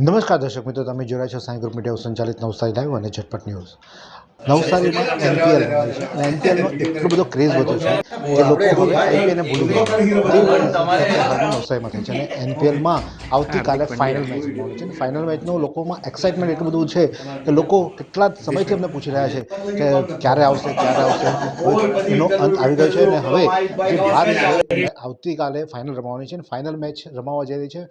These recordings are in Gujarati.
નમસ્કાર દર્શક મિત્રો, તમે જોડાય છો સાંઈ ગ્રુપ મીડિયા સંચાલિત નવસારી લાઈવ અને ઝટપટ ન્યૂઝ. નવસારીમાં એનપીએલ એનપીએલનો એટલો બધો ક્રેઝ વધ્યો છે કે લોકો આઈપીએલને ભૂલી ગયા નવસારીમાં થાય છે અને એનપીએલમાં આવતીકાલે ફાઇનલ મેચ રમવાની છે. ફાઇનલ મેચનું લોકોમાં એક્સાઇટમેન્ટ એટલું બધું છે કે લોકો કેટલા સમયથી અમને પૂછી રહ્યા છે કે ક્યારે આવશે ક્યારે આવશે. એનો અંત આવી ગયો છે અને હવે આવતીકાલે ફાઇનલ રમવાની છે અને ફાઇનલ મેચ રમાવા જઈ રહી છે.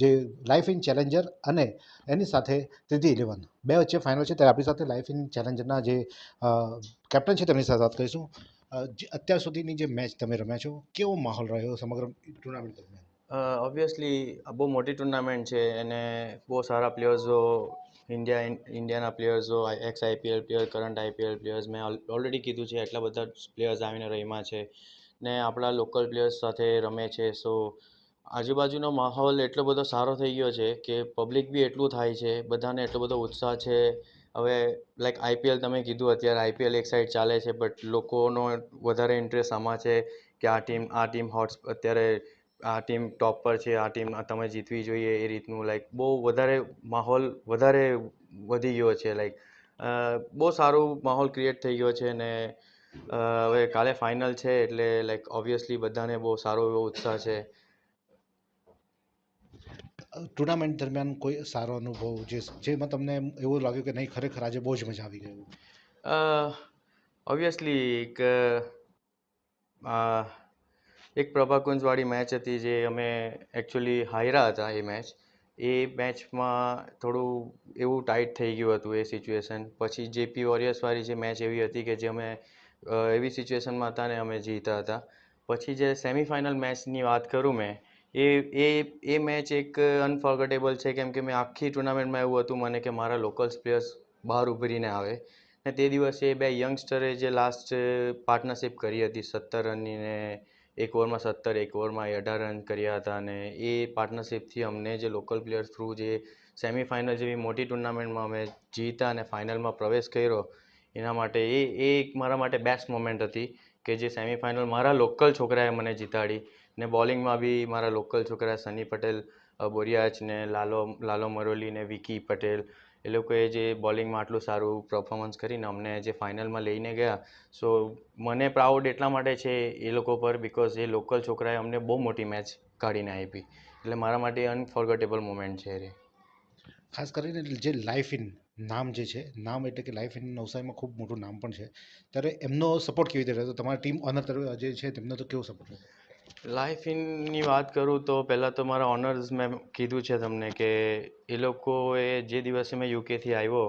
જે લાઈફ ઇન ચેલેન્જર અને એની સાથે ત્રીજી ઇલેવન બે વચ્ચે ફાઇનલ છે, ત્યારે આપણી સાથે લાઈફ ઇન ચેલેન્જરના જે કેપ્ટન છે, તેમની સાથે વાત કરીશું. અત્યાર સુધીની જે મેચ તમે રમ્યા છો, કેવો માહોલ રહ્યો સમગ્ર ટુર્નામેન્ટ દરમિયાન? ઓબ્વિયસલી બહુ મોટી ટુર્નામેન્ટ છે, અને બહુ સારા પ્લેયર્સો ઇન્ડિયા ઇન્ડિયાના પ્લેયર્સો ex IPL player current IPL players મેં ઓલરેડી કીધું છે, એટલા બધા પ્લેયર્સ આવીને રમ્યા છે. ને આપણા લોકલ પ્લેયર્સ સાથે રમે છે સો આજુબાજુનો માહોલ એટલો બધો સારો થઈ ગયો છે કે પબ્લિક બી એટલું થાય છે, બધાને એટલો બધો ઉત્સાહ છે. હવે લાઈક આઈપીએલ તમે કીધું અત્યારે આઈપીએલ એક સાઈડ ચાલે છે બટ લોકોનો વધારે ઇન્ટરેસ્ટ આમાં છે કે આ ટીમ આ ટીમ હોટ્સ અત્યારે આ ટીમ ટોપ પર છે, આ ટીમ તમે જીતવી જોઈએ એ રીતનું લાઈક બહુ વધારે માહોલ વધારે વધી ગયો છે લાઈક બહુ સારું માહોલ ક્રિએટ થઈ ગયો છે ને હવે કાલે ફાઇનલ છે એટલે લાઈક ઓબ્વિયસલી બધાને બહુ સારો એવો ઉત્સાહ છે. ટુર્નામેન્ટ દરમિયાન કોઈ સારો અનુભવ જે જેમાં તમને એવું લાગ્યું કે નહીં, ખરેખર આજે બહુ જ મજા આવી ગયું ઓબ્વિયસલી એક એક પ્રભાકુંજવાળી મેચ હતી જે અમે એકચ્યુઅલી હાર્યા હતા એ મેચ. એ મેચમાં થોડું એવું ટાઈટ થઈ ગયું હતું એ સિચ્યુએશન પછી જેપી વોરિયર્સવાળી જે મેચ એવી હતી કે જે અમે એવી સિચ્યુએશનમાં હતા ને અમે જીતા હતા. પછી જે સેમિફાઇનલ મેચની વાત કરું મેં એ એ એ મેચ એક અનફોર્ગેટેબલ છે, કેમ કે મેં આખી ટુર્નામેન્ટમાં એવું હતું મને કે મારા લોકલ્સ પ્લેયર્સ બહાર ઉભરીને આવે. ને તે દિવસે બે યંગસ્ટરે જે લાસ્ટ પાર્ટનરશિપ કરી હતી, સત્તર રનની ને એક ઓવરમાં સત્તર, એક ઓવરમાં અઢાર રન કર્યા હતા અને એ પાર્ટનરશિપથી અમને જે લોકલ પ્લેયર્સ થ્રુ જે સેમિફાઇનલ જેવી મોટી ટુર્નામેન્ટમાં અમે જીતા અને ફાઇનલમાં પ્રવેશ કર્યો, એના માટે એ એ એક મારા માટે બેસ્ટ મોમેન્ટ હતી કે જે સેમિફાઇનલ મારા લોકલ છોકરાએ મને જીતાડી. ને બોલિંગમાં બી મારા લોકલ છોકરા સની પટેલ અ, બોરિયાચ ને લાલો લાલો મરોલી ને વિકી પટેલ એ લોકોએ જે બોલિંગમાં આટલું સારું પરફોર્મન્સ કરીને અમને જે ફાઇનલમાં લઈને ગયા. સો મને પ્રાઉડ એટલા માટે છે એ લોકો પર બિકોઝ એ લોકલ છોકરાએ અમને બહુ મોટી મેચ કાઢીને આપી. એટલે મારા માટે અનફોર્ગેટેબલ મોમેન્ટ છે એ. ખાસ કરીને જે લાઈફ ઇન નામ જે છે નામ એટલે કે લાઈફ ઇન નવસારીમાં ખૂબ મોટું નામ પણ છે. ત્યારે એમનો સપોર્ટ કેવી રીતે રહ્યો? તમારા ટીમ ઓનર તરફ જે છે તેમનો તો કેવો સપોર્ટ રહ્યો? લાઈફ ઇનની વાત કરું તો પહેલાં તો મારા ઓનર્સ મેં કીધું છે તમને કે એ લોકોએ જે દિવસે મેં યુકેથી આવ્યો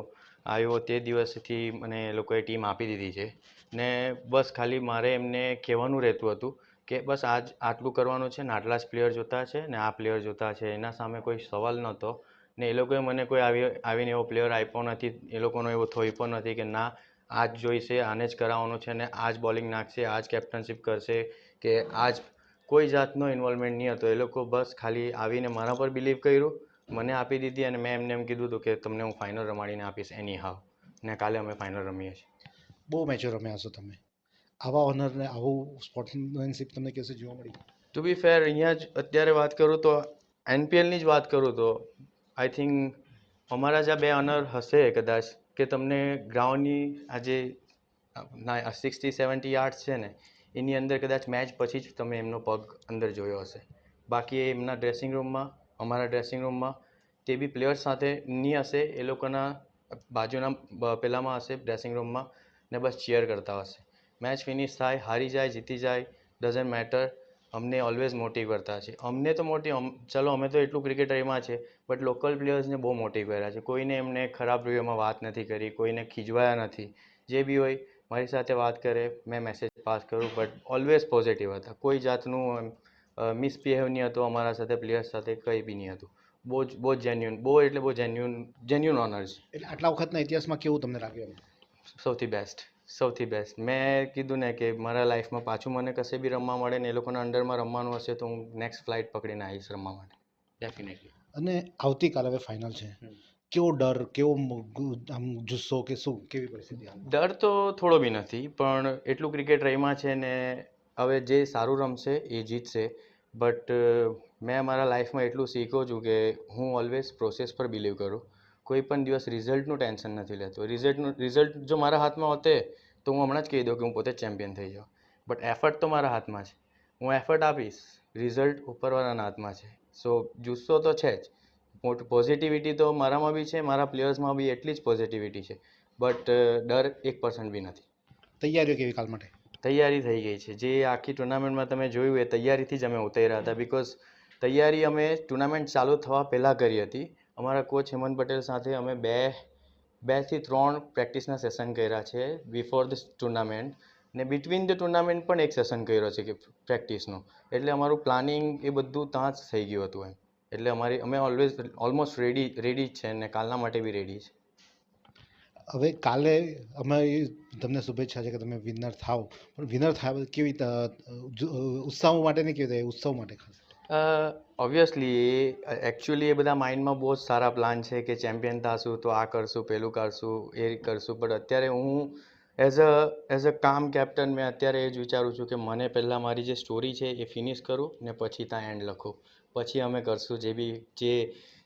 આવ્યો તે દિવસથી મને એ લોકોએ ટીમ આપી દીધી છે. ને બસ ખાલી મારે એમને કહેવાનું રહેતું હતું કે બસ આજ આટલું કરવાનું છે ને આટલા જ પ્લેયર જોતા છે ને આ પ્લેયર જોતા છે, એના સામે કોઈ સવાલ નહોતો. ને એ લોકોએ મને કોઈ આવી, આવીને એવો પ્લેયર આપ્યો નથી, એ લોકોનો એવો થોઈ પણ નથી કે ના આ જ જોઈશે, આને જ કરાવવાનું છે ને આજ બોલિંગ નાખશે, આજ કેપ્ટનશિપ કરશે કે આ જ કોઈ જાતનો ઇન્વોલ્વમેન્ટ નહીં હતો. એ લોકો બસ ખાલી આવીને મારા પર બિલીવ કર્યું મને આપી દીધી અને મેં એમને એમ કીધું હતું કે તમને હું ફાઇનલ રમાડીને આપીશ એની હાવ ને કાલે અમે ફાઇનલ રમીએ છીએ. બહુ મેચો રમ્યા છો તમે. આવા ઓનરને આવું સ્પોર્ટ્સમેનશીપ તમને કેસે જોવા મળી. ટુ બી ફેર અહીંયા જ અત્યારે વાત કરું તો એનપીએલની જ વાત કરું તો આઈ થિંક અમારા જ આ બે ઓનર હશે કદાચ કે તમને ગ્રાઉન્ડની આજે ના સિક્સટી સેવન્ટી યાર્ડ્સ છે ને એની અંદર કદાચ મેચ પછી જ તમે એમનો પગ અંદર જોયો હશે. બાકી એમના ડ્રેસિંગ રૂમમાં અમારા ડ્રેસિંગ રૂમમાં તે બી પ્લેયર્સ સાથે ની હશે, એ લોકોના બાજુના પેલામાં હશે ડ્રેસિંગ રૂમમાં ને બસ ચીયર કરતા હશે. મેચ ફિનિશ થાય, હારી જાય, જીતી જાય ડઝન્ટ મેટર અમને ઓલવેઝ મોટિવ કરતા છે અમને તો મોટી ચલો અમે તો એટલું ક્રિકેટ એમાં છે બટ લોકલ પ્લેયર્સને બહુ મોટિવ કર્યા છે. કોઈને એમને ખરાબ વ્યૂમાં વાત નથી કરી, કોઈને ખીજવાયા નથી. જે બી હોય, મારી સાથે વાત કરે, મેં મેસેજ પાસ કરું બટ ઓલવેઝ પોઝિટિવ હતા. કોઈ જાતનું મિસબિહેવ નહીં હતું અમારા સાથે પ્લેયર્સ સાથે કંઈ બી નહીં હતું. બહુ જ બહુ જ જેન્યુન બહુ એટલે બહુ જેન્યુન જેન્યુન ઓનર્સ એટલે આટલા વખતના ઇતિહાસમાં કેવું તમને લાગ્યું સૌથી બેસ્ટ સૌથી બેસ્ટ મેં કીધું ને કે મારા લાઈફમાં પાછું મને કશે બી રમવા મળે ને એ લોકોના અંડરમાં રમવાનું હશે તો હું નેક્સ્ટ ફ્લાઇટ પકડીને આવીશ રમવા માટે. ડેફિનેટલી અને આવતીકાલે હવે ફાઇનલ છે. કેવો ડર, કેવો આમ જુસ્સો કે શું, કેવી પરિસ્થિતિ ડર તો થોડો બી નથી, પણ એટલું ક્રિકેટ રમ્યા છે ને હવે જે સારું રમશે એ જીતશે. બટ, મેં મારા લાઈફમાં એટલું શીખ્યો છું કે હું ઓલવેઝ પ્રોસેસ પર બિલીવ કરું. કોઈ પણ દિવસ રિઝલ્ટનું ટેન્શન નથી લેતો. રિઝલ્ટનું રિઝલ્ટ જો મારા હાથમાં હોતે, તો હું હમણાં જ કહી દઉં કે હું પોતે ચેમ્પિયન થઈ જાઉં બટ એફર્ટ તો મારા હાથમાં છે. હું એફર્ટ આપીશ. રિઝલ્ટ ઉપરવાળાના હાથમાં છે. સો જુસ્સો તો છે જ. મોટ પોઝિટિવિટી તો મારામાં બી છે મારા પ્લેયર્સમાં બી એટલી જ પોઝિટિવિટી છે. બટ ડર એક પર્સન્ટ બી નથી. તૈયારીઓ કેવી કાલ માટે? તૈયારી થઈ ગઈ છે. જે આખી ટુર્નામેન્ટમાં તમે જોયું એ તૈયારીથી જ અમે ઉતર્યા હતા. બિકોઝ તૈયારી અમે ટુર્નામેન્ટ ચાલુ થવા પહેલાં કરી હતી. અમારા કોચ હેમંત પટેલ સાથે અમે બે બેથી ત્રણ પ્રેક્ટિસના સેશન કર્યા છે બિફોર ધ ટુર્નામેન્ટ ને બિટવીન ધ ટુર્નામેન્ટ પણ એક સેશન કર્યો છે કે પ્રેક્ટિસનો એટલે અમારું પ્લાનિંગ એ બધું ત્યાં જ થઈ ગયું હતું એમ. એટલે અમારી અમે ઓલવેઝ ઓલમોસ્ટ રેડી રેડી જ છે અને કાલના માટે બી રેડી છે. હવે કાલે અમે તમને શુભેચ્છા છે કે તમે વિનર થાઓ. પણ વિનર થાય કેવી રીતે, ઉત્સાહ માટે નહીં કેવી રીતે ઉત્સવ માટે ખાસ? ઓબ્વિયસલી એકચ્યુઅલી એ બધા માઇન્ડમાં બહુ જ સારા પ્લાન છે કે ચેમ્પિયન થશું તો આ કરશું પેલું કરશું એ કરશું. બટ અત્યારે હું એઝ અ એઝ અ કામ કેપ્ટન મેં અત્યારે એ જ વિચારું છું કે મને પહેલાં મારી જે સ્ટોરી છે એ ફિનિશ કરું ને પછી ત્યાં એન્ડ લખું. પછી અમે કરશું જે બી જે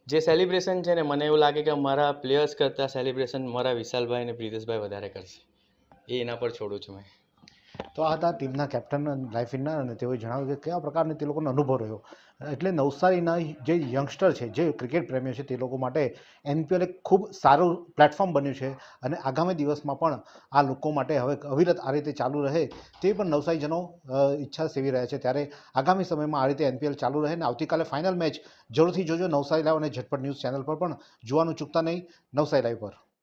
જે સેલિબ્રેશન છે ને, મને એવું લાગે કે મારા પ્લેયર્સ કરતાં સેલિબ્રેશન મારા વિશાલભાઈ અને પ્રિતેશભાઈ વધારે કરશે. એ એના પર છોડું છું મેં. તો આ હતા ટીમના કેપ્ટન લાઈફ વિનર અને તેઓએ જણાવ્યું કે કયા પ્રકારનો તે લોકોનો અનુભવ રહ્યો. એટલે નવસારીના જે યંગસ્ટર છે, જે ક્રિકેટ પ્રેમીઓ છે, તે લોકો માટે એનપીએલ એક ખૂબ સારું પ્લેટફોર્મ બન્યું છે અને આગામી દિવસમાં પણ આ લોકો માટે હવે અવિરત આ રીતે ચાલુ રહે તે પણ નવસારીજનો ઈચ્છા સેવી રહ્યા છે. ત્યારે આગામી સમયમાં આ રીતે એનપીએલ ચાલુ રહે અને આવતીકાલે ફાઇનલ મેચ જરૂરથી જોજો નવસારી લાઈવ અને ઝટપટ ન્યૂઝ ચેનલ પર પણ. જોવાનું ચૂકતા નહીં નવસારી લાઈવ પર.